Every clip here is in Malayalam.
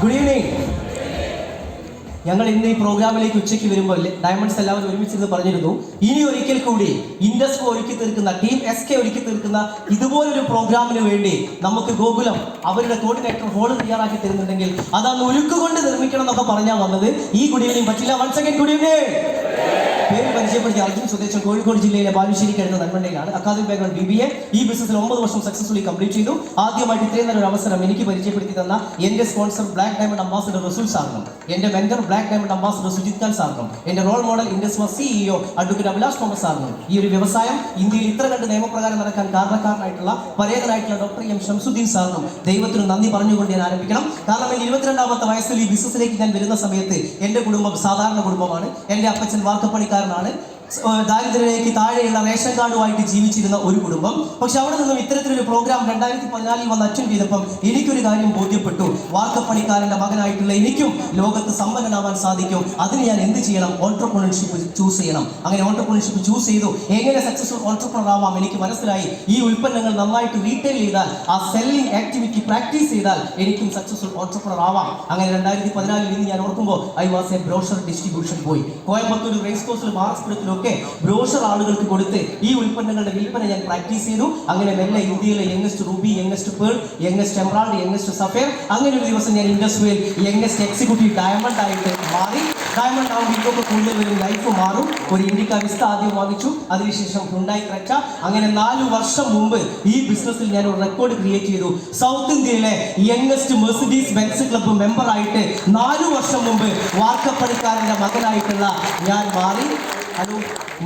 ഗുഡ് ഈവനിങ് ഞങ്ങൾ ഇന്ന് ഈ പ്രോഗ്രാമിലേക്ക് ഉച്ചയ്ക്ക് വരുമ്പോൾ ഡയമണ്ട്സ് എല്ലാവരും ഒരുമിച്ചിരുന്ന് പറഞ്ഞിരുന്നു. ഇനി ഒരിക്കൽ കൂടി ഇൻഡസ്കോ ഒരുക്കി തീർക്കുന്ന ടീം എസ് കെ ഒരുക്കി തീർക്കുന്ന ഇതുപോലൊരു പ്രോഗ്രാമിന് വേണ്ടി നമുക്ക് ഗോകുലം അവരുടെ കോർഡിനേറ്റർ ഹോൾ തയ്യാറാക്കി തരുന്നുണ്ടെങ്കിൽ അതന്ന് ഉരുക്കുകൊണ്ട് നിർമ്മിക്കണം എന്നൊക്കെ പറഞ്ഞാൽ വന്നത്. ഈ ഗുഡ് ഈവനിങ് പറ്റില്ല. വൺസ് സെക്കൻഡ് ഗുഡ് ഈവനിങ് പേര് പരിചയപ്പെടുത്തി അർജുൻ സ്വദേശം കോഴിക്കോട് ജില്ലയിലെ ബാലുശ്ശേരി കഴിഞ്ഞ നന്മണ്ടയിലാണ് academic background B B A ഈ ബിസിനസ്സിൽ ഒമ്പത് വർഷം സക്സസ്ഫുള്ളി കംപ്ലീറ്റ് ചെയ്തു. ആദ്യമായിട്ട് ഇത്രയും നല്ലൊരു അവസരം എനിക്ക് പരിചയപ്പെടുത്തി തന്ന എന്റെ sponsor black diamond ambassador Rasool സാറിനും എന്റെ mentor black diamond ambassador Sujith Khan സാറിനും എന്റെ റോൾ മോഡൽ ഇൻഡസ്മ സിഇഒ അഡ്വക്കേറ്റ് അഭിലാഷ് തോമസ് സാറിനും ഈ ഒരു വ്യവസായം ഇന്ത്യയിൽ ഇത്ര കണ്ട് നിയമപ്രകാരം നടക്കാൻ കാരണക്കാരനായിട്ടുള്ള പരേതനായിട്ടുള്ള ഡോക്ടർ എം ഷംസുദ്ദീൻ സാറിനും ദൈവത്തിന് നന്ദി പറഞ്ഞുകൊണ്ട് ഞാൻ ആരംഭിക്കണം. കാരണം എനിക്ക് ഇരുപത്തിരണ്ടാമത്തെ വയസ്സിൽ ഈ ബിസിനസ്സിലേക്ക് ഞാൻ വരുന്ന സമയത്ത് എന്റെ കുടുംബം സാധാരണ കുടുംബമാണ്. എന്റെ അപ്പച്ചൻ വാർക്കപ്പണിക്കാരനാണ് സ്- ഏഹ് ദാരിദ്ര്യരേഖയ്ക്ക് താഴെയുള്ള റേഷൻ കാർഡുമായിട്ട് ജീവിച്ചിരുന്ന ഒരു കുടുംബം. പക്ഷെ അവിടെ നിന്നും ഇത്തരത്തിലൊരു പ്രോഗ്രാം രണ്ടായിരത്തി പതിനാലിൽ വന്ന് അച്ഛൻ ചെയ്തപ്പം എനിക്കൊരു കാര്യം ബോധ്യപ്പെട്ടു. വാർക്കപ്പണിക്കാരന്റെ മകനായിട്ടുള്ള എനിക്കും ലോകത്ത് സമ്പന്നനാവാൻ സാധിക്കും. അതിന് ഞാൻ എന്ത് ചെയ്യണം? ഓൺട്രപ്രണർഷിപ്പ് ചൂസ് ചെയ്യണം. അങ്ങനെ ഓൺട്രപ്രണർഷിപ്പ് ചൂസ് ചെയ്തു. എങ്ങനെ സക്സസ്ഫുൾ ഓൺട്രപ്രണർ ആവാം എനിക്ക് മനസ്സിലായി. ഈ ഉൽപ്പന്നങ്ങൾ നന്നായിട്ട് റീറ്റെയിൽ ചെയ്താൽ ആ സെല്ലിംഗ് ആക്ടിവിറ്റി പ്രാക്ടീസ് ചെയ്താൽ എനിക്കും സക്സസ്ഫുൾ ഓൺട്രപ്രണർ ആവാം. അങ്ങനെ രണ്ടായിരത്തി പതിനാലിൽ ഇന്ന് ഞാൻ ഓർക്കുമ്പോൾ I was a brochure distribution പോയി കോയമ്പത്തൂർ റേസ് കോഴ്സിൽ മാർക്സ്പുരത്തിലൊക്കെ ബ്രോഷർ ആളുകൾക്ക് കൊടുത്ത് ഈ ഉൽപ്പന്നങ്ങളുടെ വിൽപ്പന ഞാൻ പ്രാക്ടീസ് ചെയ്തു. അങ്ങനെ മെല്ലെ ഇന്ത്യയിലെ youngest ruby youngest pearl youngest emerald youngest sapphire അങ്ങനെ ഒരു ദിവസം ഞാൻ ഇൻഡസ്ട്രിയിൽ യങ്ങസ്റ്റ് എക്സിക്യൂട്ടീവ് ഡയമണ്ട് ആയിട്ട് മാറി. ഡയമണ്ട് ആവുമ്പോൾ ഇതൊക്കെ കൂടുതൽ ഒരു ലൈഫ് മാറും. ഒരു ഇൻഡിക്ക വിസ്ത ആദ്യം വാങ്ങിച്ചു. അതിനുശേഷം ഹുണ്ടായി ക്രച്ച അങ്ങനെ നാലു വർഷം മുമ്പ് ഈ ബിസിനസ്സിൽ ഞാൻ ഒരു റെക്കോർഡ് ക്രിയേറ്റ് ചെയ്തു. സൗത്ത് ഇന്ത്യയിലെ youngest Mercedes Benz club member ആയിട്ട് നാലു വർഷം മുമ്പ് വാർക്കപ്പണിക്കാരന്റെ മകനായിട്ടുള്ള ഞാൻ മാറി. ഹലോ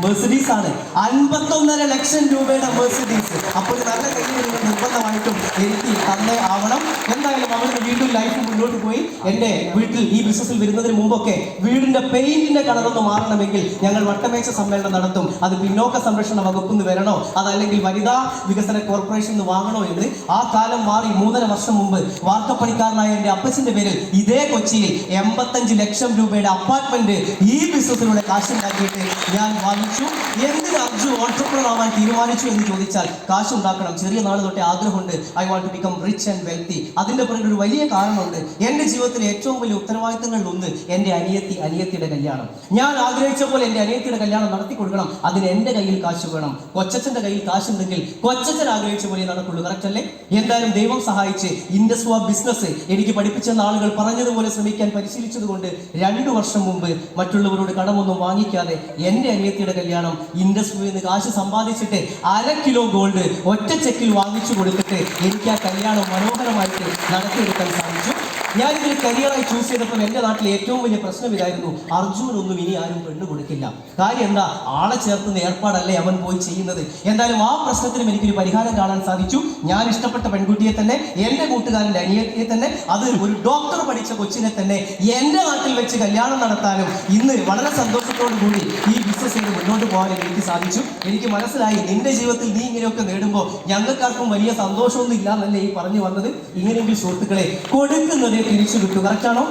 മെഴ്സിഡീസ് ആണ്. അൻപത്തൊന്നര ലക്ഷം രൂപയുടെ മെഴ്സിഡീസ് അപ്പോൾ നല്ല കയ്യിൽ നിർബന്ധമായിട്ടും എനിക്ക് തന്നെ ആവണം. എന്തായാലും അവരുടെ വീണ്ടും ലൈഫ് മുന്നോട്ട് പോയി. എന്റെ വീട്ടിൽ ഈ ബിസിനസ്സിൽ വരുന്നതിന് മുമ്പൊക്കെ വീടിന്റെ പെയിന്റിന്റെ കളറൊന്ന് മാറണമെങ്കിൽ ഞങ്ങൾ വട്ടമേശ സമ്മേളനം നടത്തും. അത് പിന്നോക്ക സംരക്ഷണ വകുപ്പിൽ നിന്ന് വരണോ? അതല്ലെങ്കിൽ വനിതാ വികസന കോർപ്പറേഷൻ നിന്ന് വാങ്ങണോ എന്ന്? ആ കാലം മാറി മൂന്നര വർഷം മുമ്പ് വാർക്കപ്പണിക്കാരനായ എന്റെ അപ്പച്ചന്റെ പേരിൽ ഇതേ കൊച്ചിയിൽ എൺപത്തഞ്ച് ലക്ഷം രൂപയുടെ അപ്പാർട്ട്മെന്റ് ഈ ബിസിനസ്സിലൂടെ കാശുണ്ടാക്കിയിട്ട് ഞാൻ വാങ്ങിച്ചു എന്തിന് അർജു ഓൺട്രപ്രണർ ആവാൻ തീരുമാനിച്ചു എന്ന് ചോദിച്ചാൽ കാശ് ഉണ്ടാക്കണം ചെറിയ നാൾ തൊട്ടേ ആഗ്രഹമുണ്ട്. I want to become rich and wealthy അതിന്റെ പുറകിൽ ഒരു വലിയ കാരണമുണ്ട്. എന്റെ ജീവിതത്തിലെ ഏറ്റവും വലിയ ഉത്തരവാദിത്തങ്ങളിൽ ഒന്ന് എന്റെ അനിയത്തി അനിയത്തിയുടെ കല്യാണം. ഞാൻ ആഗ്രഹിച്ച പോലെ എന്റെ അനിയത്തിയുടെ കല്യാണം നടത്തി കൊടുക്കണം. അതിന് എന്റെ കയ്യിൽ കാശ് വേണം. കൊച്ചച്ഛന്റെ കയ്യിൽ കാശുണ്ടെങ്കിൽ കൊച്ചച്ഛൻ ആഗ്രഹിച്ച പോലെ നടക്കുള്ളൂ. കറക്റ്റ് അല്ലേ? എന്തായാലും ദൈവം സഹായിച്ച് ഇൻഡസ്വാ ബിസിനസ് എനിക്ക് പഠിപ്പിച്ചെന്ന ആളുകൾ പറഞ്ഞതുപോലെ ശ്രമിക്കാൻ പരിശീലിച്ചതുകൊണ്ട് രണ്ടു വർഷം മുമ്പ് മറ്റുള്ളവരോട് കടമൊന്നും വാങ്ങിക്കാതെ എന്റെ അനിയത്തിയുടെ കല്യാണം ഇൻഡസ്ട്രിയിൽ നിന്ന് കാശ് സമ്പാദിച്ചിട്ട് അര കിലോ ഗോൾഡ് ഒറ്റ ചെക്കിൽ വാങ്ങിച്ചു കൊടുത്തിട്ട് എനിക്ക് ആ കല്യാണം മനോഹരമായിട്ട് നടത്തിയെടുക്കാൻ സാധിച്ചു. ഇതിൽ കരിയറായി ചൂസ് ചെയ്തപ്പോൾ എന്റെ നാട്ടിൽ ഏറ്റവും വലിയ പ്രശ്നം ഇതായിരുന്നു. അർജുനൊന്നും ഇനി ആരും പെണ്ണ് കൊടുക്കില്ല. കാര്യം എന്താ? ആളെ ചേർത്തുന്ന ഏർപ്പാടല്ലേ അവൻ പോയി ചെയ്യുന്നത്. എന്തായാലും ആ പ്രശ്നത്തിനും എനിക്കൊരു പരിഹാരം കാണാൻ സാധിച്ചു. ഞാൻ ഇഷ്ടപ്പെട്ട പെൺകുട്ടിയെ തന്നെ എന്റെ കൂട്ടുകാരന്റെ അനിയത്തിയെ തന്നെ അത് ഒരു ഡോക്ടർ പഠിച്ച കൊച്ചിനെ തന്നെ എന്റെ നാട്ടിൽ വെച്ച് കല്യാണം നടത്താനും ഇന്ന് വളരെ സന്തോഷത്തോടു കൂടി ഈ ബിസിനസ് ചെയ്ത് മുന്നോട്ട് പോകാനും എനിക്ക് സാധിച്ചു. എനിക്ക് മനസ്സിലായി നിന്റെ ജീവിതത്തിൽ നീ ഇങ്ങനെയൊക്കെ നേടുമ്പോൾ ഞങ്ങൾക്കാർക്കും വലിയ സന്തോഷമൊന്നും ഇല്ല എന്നല്ലേ ഈ പറഞ്ഞു വന്നത്? ഇങ്ങനെയെങ്കിൽ സുഹൃത്തുക്കളെ കൊടുക്കുന്നതേ തിരിച്ചു കിട്ടൂ കറക്റ്റാണോ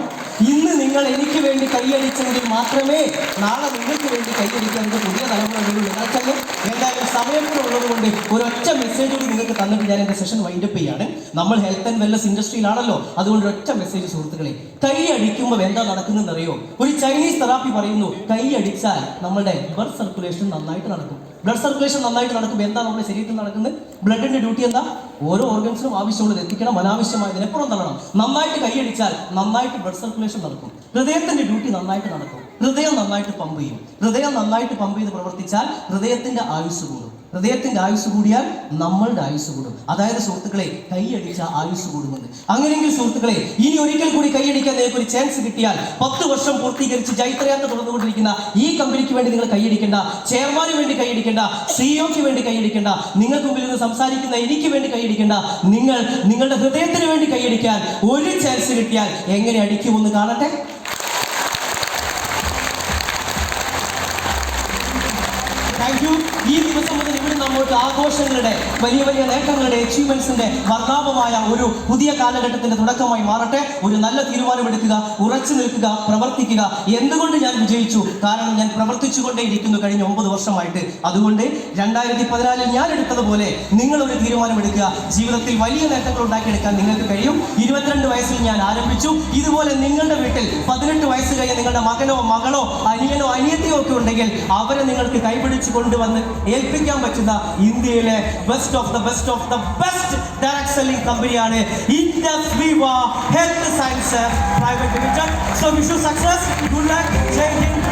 ഇന്ന് നിങ്ങൾ എനിക്ക് വേണ്ടി കൈയടിച്ചെങ്കിൽ മാത്രമേ നാളെ നിങ്ങൾക്ക് വേണ്ടി കൈയടിക്കാൻ ഇത് പുതിയ തലമുറ വരുള്ളൂ. കറക്റ്റല്ലേ എന്തായാലും സമയം കൂടെ ഉള്ളത് കൊണ്ട് ഒരൊറ്റ മെസ്സേജ് കൂടി നിങ്ങൾക്ക് തന്നിട്ട് ഞാൻ എന്റെ സെഷൻ വൈൻഡപ്പ് ചെയ്യാണ്. നമ്മൾ ഹെൽത്ത് ആൻഡ് വെൽനസ് ഇൻഡസ്ട്രിയിലാണല്ലോ അതുകൊണ്ട് ഒറ്റ മെസ്സേജ് സുഹൃത്തുക്കളെ കൈ അടിക്കുമ്പോൾ എന്താ നടക്കുന്നതെന്ന് അറിയോ ഒരു ചൈനീസ് തെറാപ്പി പറയുന്നു കൈ അടിച്ചാൽ നമ്മുടെ ബ്ലഡ് സർക്കുലേഷൻ നന്നായിട്ട് നടക്കും. ബ്ലഡ് സർക്കുലേഷൻ നന്നായിട്ട് നടക്കുമ്പോൾ എന്താ നമ്മുടെ ശരീരത്തിൽ നടക്കുന്നത്? ബ്ലഡിന്റെ ഡ്യൂട്ടി എന്താ? ഓരോ ഓർഗൻസിനും ആവശ്യമുള്ളത് എത്തിക്കണം അനാവശ്യമായതിനെപ്പുറം തള്ളണം. നന്നായിട്ട് കൈയടിച്ചാൽ നന്നായിട്ട് ബ്ലഡ് സർക്കുലേഷൻ നടക്കും. ഹൃദയത്തിന്റെ ഡ്യൂട്ടി നന്നായിട്ട് നടക്കും. ഹൃദയം നന്നായിട്ട് പമ്പ് ചെയ്യും. ഹൃദയം നന്നായിട്ട് പമ്പ് ചെയ്ത് പ്രവർത്തിച്ചാൽ ഹൃദയത്തിന്റെ ആയുസ് കൂടും. ഹൃദയത്തിന്റെ ആയുസ് കൂടിയാൽ നമ്മളുടെ ആയുസ് കൂടും. അതായത് സുഹൃത്തുക്കളെ കൈയടിച്ച ആയുസ് കൂടുമെന്ന് അങ്ങനെയെങ്കിൽ സുഹൃത്തുക്കളെ ഇനി ഒരിക്കൽ കൂടി കൈയടിക്കാൻ നിങ്ങൾക്ക് ഒരു ചാൻസ് കിട്ടിയാൽ പത്ത് വർഷം പൂർത്തീകരിച്ച് ജൈത്രയാത്ര തുടർന്നുകൊണ്ടിരിക്കുന്ന ഈ കമ്പനിക്ക് വേണ്ടി നിങ്ങൾ കൈയടിക്കേണ്ട ചെയർമാന് വേണ്ടി കൈയടിക്കേണ്ട സിഇഒക്ക് വേണ്ടി കൈയടിക്കേണ്ട നിങ്ങൾക്ക് മുമ്പിൽ നിന്ന് സംസാരിക്കുന്ന എനിക്ക് വേണ്ടി കൈയടിക്കേണ്ട നിങ്ങൾ നിങ്ങളുടെ ഹൃദയത്തിന് വേണ്ടി കൈയടിക്കാൻ ഒരു ചാൻസ് കിട്ടിയാൽ എങ്ങനെ അടിക്കുമെന്ന് കാണട്ടെ? ഈ ദിവസം മുതൽ മുന്നോട്ട് ആഘോഷങ്ങളുടെ വലിയ വലിയ നേട്ടങ്ങളുടെ അച്ചീവ്മെന്റ്സിന്റെ വർണാഭമായ ഒരു പുതിയ കാലഘട്ടത്തിന്റെ തുടക്കമായി മാറട്ടെ. ഒരു നല്ല തീരുമാനമെടുക്കുക ഉറച്ചു നിൽക്കുക പ്രവർത്തിക്കുക. എന്തുകൊണ്ട് ഞാൻ വിജയിച്ചു? കാരണം ഞാൻ പ്രവർത്തിച്ചുകൊണ്ടേയിരിക്കുന്നു കഴിഞ്ഞ ഒമ്പത് വർഷമായിട്ട്. അതുകൊണ്ട് രണ്ടായിരത്തി പതിനാലിൽ ഞാൻ എടുത്തതുപോലെ നിങ്ങൾ ഒരു തീരുമാനമെടുക്കുക ജീവിതത്തിൽ വലിയ നേട്ടങ്ങൾ ഉണ്ടാക്കിയെടുക്കാൻ നിങ്ങൾക്ക് കഴിയും. ഇരുപത്തിരണ്ട് വയസ്സിൽ ഞാൻ ആരംഭിച്ചു. ഇതുപോലെ നിങ്ങളുടെ വീട്ടിൽ പതിനെട്ട് വയസ്സ് കഴിഞ്ഞ നിങ്ങളുടെ മകനോ മകളോ അനിയനോ അനിയത്തിയോ ഒക്കെ ഉണ്ടെങ്കിൽ അവരെ നിങ്ങൾക്ക് കൈപിടിച്ച് കൊണ്ടുവന്ന് ഏൽപ്പിക്കാൻ പറ്റുന്ന ഇന്ത്യയിലെ best of the best of the best direct selling കമ്പനിയാണ് Indus Viva health science private limited. So wish you success good luck Jai Hind